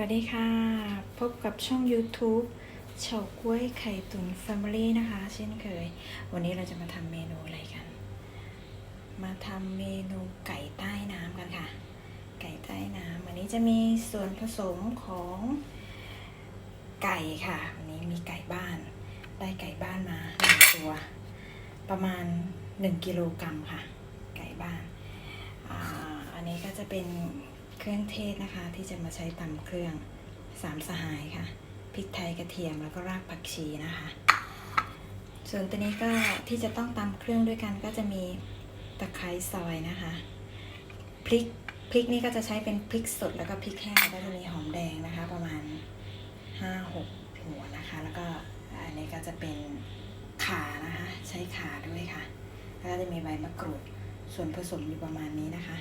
วัสดีค่ะ พบกับช่อง YouTube เฉาก้วยไข่ตุ๋น Family นะคะ เช่นเคย วันนี้เราจะมาทำเมนูอะไรกัน มาทำเมนูไก่ใต้น้ำกันค่ะ ไก่ใต้น้ำวันนี้จะมีส่วนผสมของไก่ค่ะ วันนี้มีไก่บ้าน ได้ไก่บ้านมาหนึ่งตัว ประมาณ 1กิโลกรัมค่ะ ไก่บ้านออันนี้ก็จะเป็น เครื่องเทศนะคะที่จะมาใช้ตำเครื่องสามสหายค่ะพริกไทยกระเทียมแล้วก็รากผักชีนะคะ ส่วนตัวนี้ก็ที่จะต้องตำเครื่องด้วยกันก็จะมีตะไคร้ซอยนะคะพริกพริกนี่ก็จะใช้เป็นพริกสดแล้วก็พริกแห้งแล้วก็จะมีหอมแดงนะคะ ประมาณห้าหกหัวนะคะ แล้วก็อันนี้ก็จะเป็นขานะคะ ใช้ขาด้วยค่ะ แล้วก็จะมีใบมะกรูดส่วนผสมอยู่ประมาณนี้นะคะ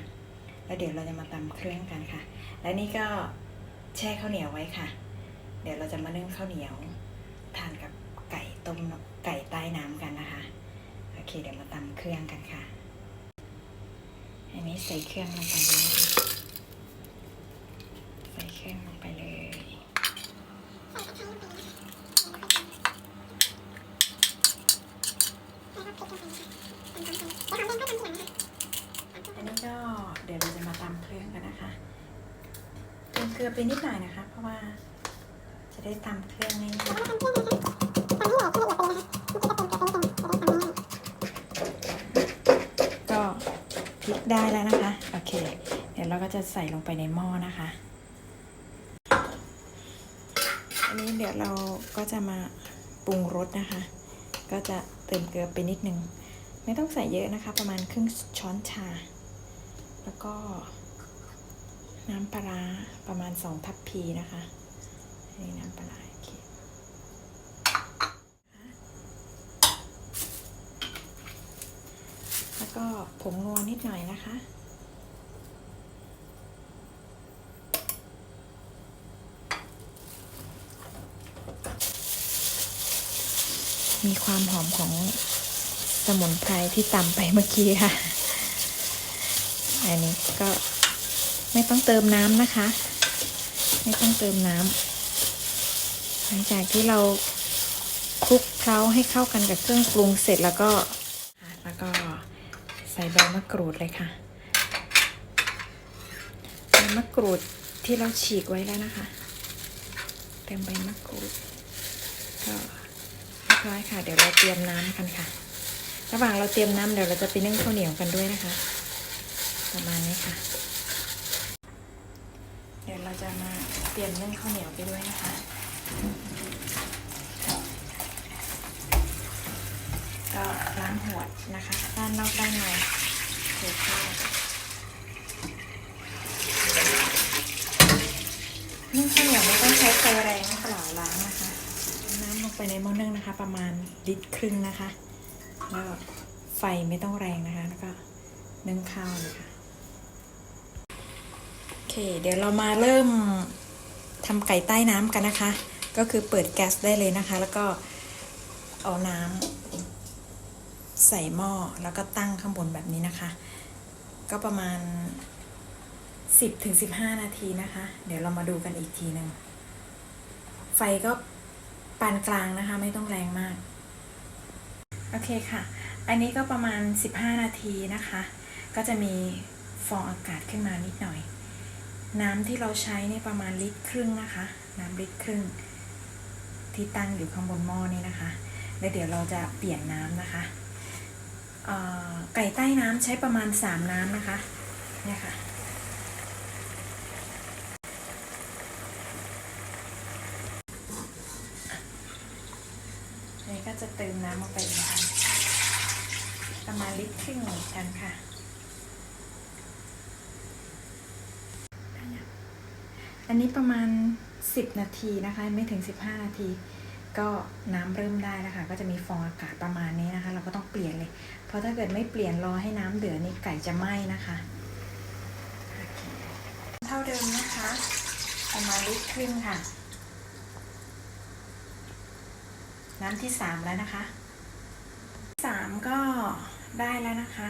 แล้วเดี๋ยวเราจะมาตำเครื่องกันค่ะ และนี่ก็แช่ข้าวเหนียวไว้ค่ะ เดี๋ยวเราจะมานึ่งข้าวเหนียวทานกับไก่ต้มไก่ใต้น้ำกันนะคะ โอเค เดี๋ยวมาตำเครื่องกันค่ะ อันนี้ใส่เครื่องลงไปเลยใส่เครื่องลงไปเลย อันนี้ก็เดี๋ยวเราจะมาตำเครื่องกันนะคะ เติมเกลือไปนิดหน่อยนะคะ เพราะว่าจะได้ตำเครื่องง่ายๆก็พริกได้แล้วนะคะ โอเค เดี๋ยวเราก็จะใส่ลงไปในหม้อนะคะ อันนี้เดี๋ยวเราก็จะมาปรุงรสนะคะ ก็จะเติมเกลือไปนิดนึง ไม่ต้องใส่เยอะนะคะ ประมาณครึ่งช้อนชา แล้วก็ น้ำปลาประมาณสองทัพพีนะคะนี่น้ำปลาร้าโอเคแล้วก็ผงนัวนิดหน่อยนะคะมีความหอมของสมุนไพรที่ตำไปเมื่อกี้ค่ะ อันนี้ก็ ไม่ต้องเติมน้ำนะคะ ไม่ต้องเติมน้ำหลังจากที่เราคลุกเคล้าให้เข้ากันกับเครื่องปรุงเสร็จแล้วก็แล้วก็ใส่ใบมะกรูดเลยค่ะใบมะกรูดที่เราฉีกไว้แล้วนะคะเติมใบมะกรูดก็เรียบร้อยค่ะ เดี๋ยวเราเตรียมน้ำกันค่ะ ระหว่างเราเตรียมน้ำเดี๋ยวเราจะไปนึ่งข้าวเหนียวกันด้วยนะคะ ประมาณนี้ค่ะ เดี๋ยวเราจะมาเตรียมนึ่งข้าวเหนียวไปด้วยนะคะ ก็ล้างหัวนะคะ ด้านนอกด้านในเทข้าวนึ่งข้าวเหนียวไม่ต้องใช้ไฟแรงเปล่าล้างนะคะ น้ำลงไปในหม้อนึ่งนะคะ ประมาณลิตรครึ่งนะคะ แล้วไฟไม่ต้องแรงนะคะ แล้วก็นึ่งข้าวเลยค่ะ เค เดี๋ยวเรามาเริ่มทำไก่ใต้น้ำกันนะคะ ก็คือเปิดแก๊สได้เลยนะคะ แล้วก็เอาน้ำใส่หม้อแล้วก็ตั้งข้างบนแบบนี้นะคะ ก็ประมาณ 10ถึง15 นาทีนะคะ เดี๋ยวเรามาดูกันอีกทีหนึ่งไฟก็ปานกลางนะคะ ไม่ต้องแรงมาก โอเคค่ะ อันนี้ก็ประมาณ 15 นาทีนะคะ ก็จะมีฟองอากาศขึ้นมานิดหน่อย น้ำที่เราใช้เนี่ยประมาณลิตรครึ่งนะคะ น้ำลิตรครึ่ง ที่ตั้งอยู่ข้างบนหม้อนี่นะคะ แล้วเดี๋ยวเราจะเปลี่ยนน้ำนะคะ ไก่ใต้น้ำใช้ประมาณ 3 น้ำนะคะเนี่ยค่ะนี่ก็จะเติมน้ำลงไปนประมาณลิตรครึ่งเหมือนกันค่ะ อันนี้ประมาณ 10 นาทีนะคะ ไม่ถึง 15 นาที ก็น้ำเริ่มได้แล้วค่ะก็จะมีฟองอากาศประมาณนี้นะคะ เราก็ต้องเปลี่ยนเลย เพราะถ้าเกิดไม่เปลี่ยนรอให้น้ำเดือดนี่ไก่จะไหม้นะคะเคเท่าเดิมนะคะประมาณลิตรครึ่งค่ะ น้ำที่สามแล้วนะคะสามก็ได้แล้วนะคะ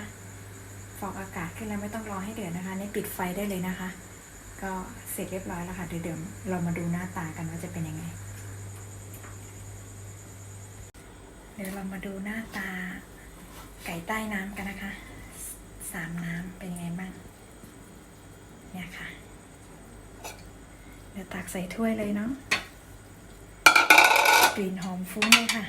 ฟองอากาศขึ้นแล้วไม่ต้องรอให้เดือดนะคะ นี่ปิดไฟได้เลยนะคะ ก็เสร็จเรียบร้อยแล้วค่ะเดี๋ยวเรามาดูหน้าตากันว่าจะเป็นยังไง เดี๋ยวเรามาดูหน้าตาไก่ใต้น้ำกันนะคะสามน้ำเป็นยังไงบ้างเนี่ยค่ะ เดี๋ยวตักใส่ถ้วยเลยเนาะกลิ่นหอมฟุ้งเลยค่ะ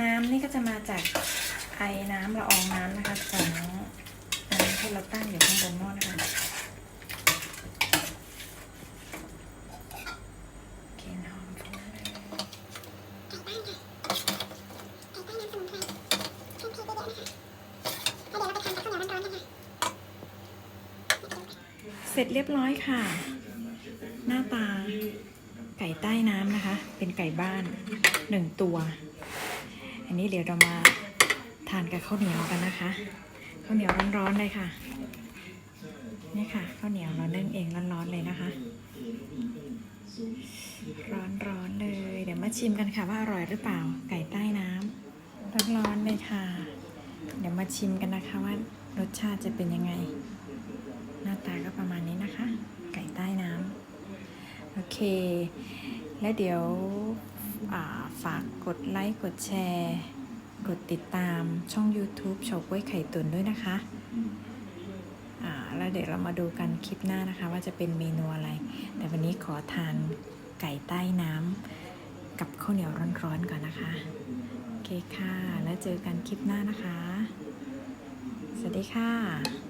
น้ำนี่ก็จะมาจาก ไอน้ำละอองน้ำนะคะของน้ำที่เราตั้งอยู่ข้างบนหม้อนะคะกลิ่นหอมฟุ้งเลยไก่บ้านค่ะไก่บ้านน้ำสมุนไพรเครื่องเทศเยอะๆนะคะเดี๋ยวเราไปทนกับข้าวเหนียวร้อนๆกันค่ะเสร็จเรียบร้อยค่ะ หน้าตาไก่ใต้น้ำนะคะ เป็นไก่บ้านหนึ่งตัว อันนี้เดี๋ยวเรามา ทานกับข้าวเหนียวกันนะคะข้าวเหนียวร้อนๆเลยค่ะนี่ค่ะข้าวเหนียวเรานึ่งเองร้อนๆเลยนะคะ ร้อนๆเลย เดี๋ยวมาชิมกันค่ะว่าอร่อยหรือเปล่าไก่ใต้น้ำร้อนๆเลยค่ะ เดี๋ยวมาชิมกันนะคะว่ารสชาติจะเป็นยังไง หน้าตาก็ประมาณนี้นะคะ ไก่ใต้น้ำโอเค และเดี๋ยวฝากกดไลค์กดแชร์ กดติดตามช่อง YouTube เฉาก้วยไข่ตุ๋นด้วยนะคะอ่าแล้วเดี๋ยวเรามาดูกันคลิปหน้านะคะ ว่าจะเป็นเมนูอะไร แต่วันนี้ขอทานไก่ใต้น้ำกับข้าวเหนียวร้อนๆก่อนนะคะ โอเคค่ะ แล้วเจอกันคลิปหน้านะคะ สวัสดีค่ะ